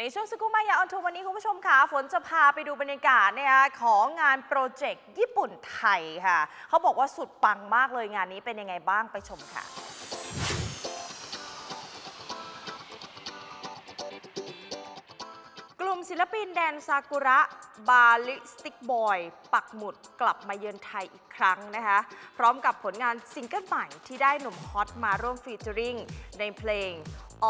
ในช่วงสกูมายาออนทัวร์วันนี้คุณผู้ชมค่ะฝนจะพาไปดูบรรยากาศนะคะของงานโปรเจกต์ญี่ปุ่นไทยค่ะ เขาบอกว่าสุดปังมากเลยงานนี้เป็นยังไงบ้างไปชมค่ะ กลุ่มศิลปินแดนซากุระ บาลิสติกบอย ปักหมุดกลับมาเยือนไทยอีกครั้งนะคะ พร้อมกับผลงานซิงเกิลใหม่ที่ได้หนุ่มฮอตมาร่วมฟีเจอริงในเพลง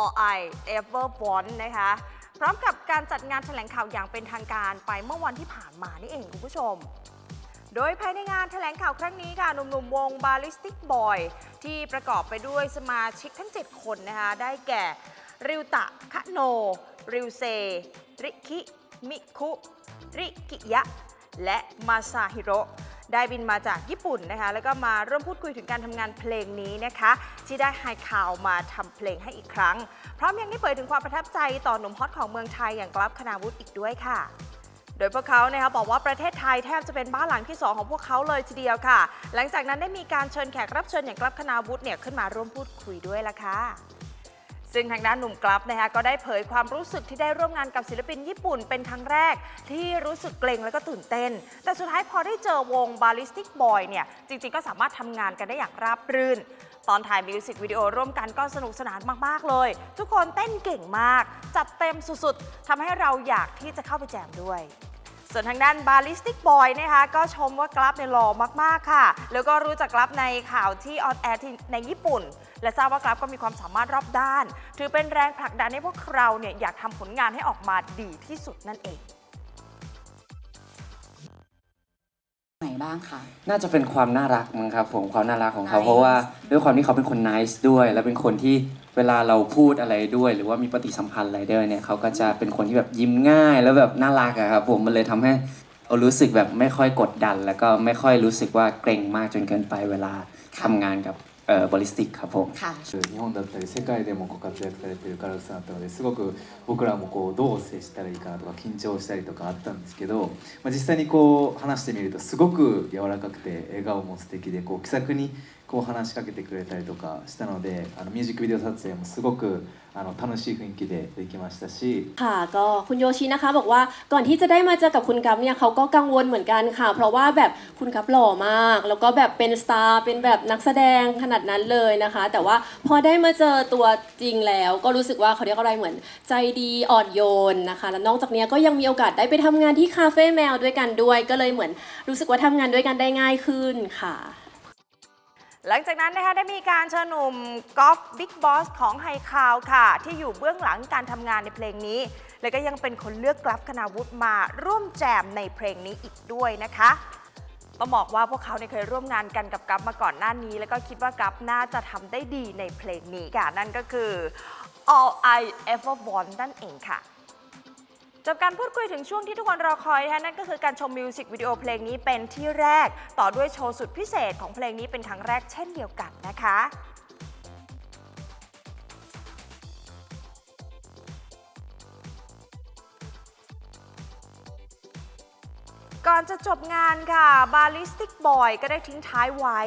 All I Ever Want นะคะ พร้อมกับการจัดงานแถลงข่าวอย่างเป็นทางการไปเมื่อวันที่ผ่านมานี่เองคุณผู้ชม โดยภายในงานแถลงข่าวครั้งนี้ค่ะหนุ่มๆวง Ballistic Boy ที่ประกอบไปด้วยสมาชิกทั้ง 7 คนนะคะได้แก่ ริวตะคะโน ริวเซ ริคิ มิคุ ริกิยะ และมาซาฮิโร ได้บินมาจากญี่ปุ่นนะคะ แล้วก็มาร่วมพูดคุยถึงการทำงานเพลงนี้นะคะ ที่ได้ไฮคาวมาทำเพลงให้อีกครั้ง พร้อมยังได้เผยถึงความประทับใจต่อหนุ่มฮอตของเมืองไทยอย่างกลับคณาวุฒิอีกด้วยค่ะโดยพวกเขานะคะบอกว่าประเทศไทยแทบจะเป็นบ้านหลังที่ 2 ของพวกเขาเลยทีเดียวค่ะ หลังจากนั้นได้มีการเชิญแขกรับเชิญอย่างกลับคณาวุฒิเนี่ยขึ้นมาร่วมพูดคุยด้วยละค่ะ ซึ่งทางด้านหนุ่มกลับนะคะก็ได้เผยความรู้สึกที่ได้ร่วมงานกับศิลปินญี่ปุ่นเป็นครั้งแรก ที่รู้สึกเกรงแล้วก็ตื่นเต้น แต่สุดท้ายพอได้เจอวง Ballistic Boy เนี่ยจริงๆ ก็สามารถทำงานกันได้อย่างราบรื่น ตอนถ่ายมิวสิกวิดีโอร่วมกันก็สนุกสนานมากๆเลย ทุกคนเต้นเก่งมาก จัดเต็มสุดๆทำให้เราอยากที่จะเข้าไปแจมด้วย ส่วนทางด้านบาลิสติกบอยนะคะก็ชมว่ากราฟเนี่ยหล่อมากๆค่ะ แล้วก็รู้จักกราฟในข่าวที่ออนแอร์ที่ในญี่ปุ่น และทราบว่ากราฟก็มีความสามารถรอบด้าน ถือเป็นแรงผลักดันให้พวกเราเนี่ยอยากทำผลงานให้ออกมาดีที่สุดนั่นเอง บ้างคะน่าจะเป็นความน่ารักมั้งครับผมความน่ารักของเขา Nice เพราะว่าด้วยความที่เขาเป็นคน nice ด้วย และเป็นคนที่เวลาเราพูดอะไรด้วย หรือว่ามีปฏิสัมพันธ์อะไรด้วยเนี่ยเขาก็จะเป็นคนที่แบบยิ้มง่าย แล้วแบบน่ารักอะครับผมมันเลยทำให้เรารู้สึกแบบไม่ค่อยกดดัน แล้วก็ไม่ค่อยรู้สึกว่าเกรงมากจนเกินไปเวลาทำงานกับ เอ่อบริสติกครับผม ค่ะ 日本だったり世界でもご活躍されているカラスさんだったのですごく僕らもこうどう接したらいいかなとか緊張したりとかあったんですけど、まあ、実際にこう話してみるとすごく柔らかくて笑顔も素敵でこう気さくに こう話しかけてくれたりとかしたのであのミュージックビデオ撮影もすごくあの楽しい雰囲気でできましたし ค่ะก็คุณโยชินะคะบอกว่าก่อนที่จะได้มาเจอกับคุณกัฟเนี่ยเขาก็กังวลเหมือนกันค่ะ เพราะว่าแบบคุณกัฟหล่อมาก แล้วก็แบบเป็นสตาร์เป็นแบบนักแสดงขนาดนั้นเลยนะคะ แต่ว่าพอได้มาเจอตัวจริงแล้ว ก็รู้สึกว่าเขาเรียกอะไรเหมือนใจดีอ่อนโยนนะคะ แล้วนอกจากเนี้ยก็ยังมีโอกาสได้ไปทำงานที่คาเฟ่แมวด้วยกันด้วย ก็เลยเหมือนรู้สึกว่าทำงานด้วยกันได้ง่ายขึ้นค่ะ หลังจากนั้นนะคะได้มีการเชิญหนุ่มกอล์ฟบิ๊กบอสของไฮคาวค่ะ ที่อยู่เบื้องหลังการทำงานในเพลงนี้ และก็ยังเป็นคนเลือกกลับคณาวุฒิมาร่วมแจมในเพลงนี้อีกด้วยนะคะต้องบอกว่าพวกเขาเนี่ยเคยร่วมงานกันกับกัฟมาก่อนหน้านี้ แล้วก็คิดว่ากัฟน่าจะทำได้ดีในเพลงนี้ค่ะนั่นก็คือ All I Ever Want นั่นเองค่ะ จบการพูดคุยถึงช่วงที่ทุกคนรอคอยนะคะนั่นก็คือการชมมิวสิกวิดีโอเพลงนี้เป็นที่แรก ต่อด้วยโชว์สุดพิเศษของเพลงนี้เป็นครั้งแรกเช่นเดียวกันนะคะก่อนจะจบงานค่ะ Ballistic Boy ก็ได้ทิ้งท้ายไว้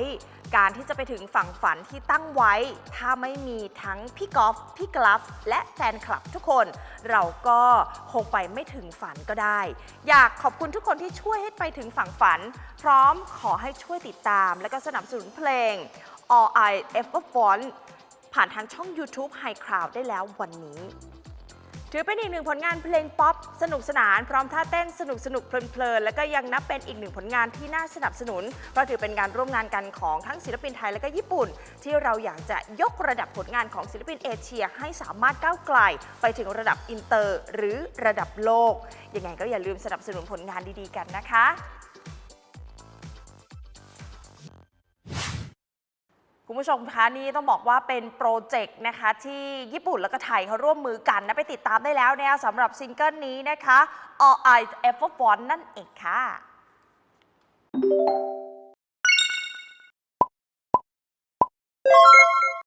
การที่จะไปถึงฝั่งฝันที่ตั้งไว้ ถ้าไม่มีทั้งพี่กอล์ฟพี่กลัฟและแฟนคลับทุกคน เราก็คงไปไม่ถึงฝันก็ได้ อยากขอบคุณทุกคนที่ช่วยให้ไปถึงฝั่งฝัน พร้อมขอให้ช่วยติดตาม และก็สนับสนุนเพลง All I Ever Want ผ่านทางช่อง YouTube High Crowd ได้แล้ววันนี้ ถือเป็นอีกหนึ่งผลงานเพลงป๊อปสนุกสนานพร้อมท่าเต้นสนุกสนุกเพลินๆ และก็ยังนับเป็นอีกหนึ่งผลงานที่น่าสนับสนุน เพราะถือเป็นการร่วมงานกันของทั้งศิลปินไทยและก็ญี่ปุ่น ที่เราอยากจะยกระดับผลงานของศิลปินเอเชียให้สามารถก้าวไกล ไปถึงระดับอินเตอร์ หรือระดับโลกยังไงก็อย่าลืมสนับสนุนผลงานดีๆกันนะคะ คุณผู้ชมคะนี่ต้องบอกว่าเป็นโปรเจกต์นะคะที่ญี่ปุ่นแล้วก็ไทยเขาร่วมมือกันนะไปติดตามได้แล้วเนี่ยสำหรับซิงเกิลนี้นะคะ All I Ever Want นั่นเองค่ะ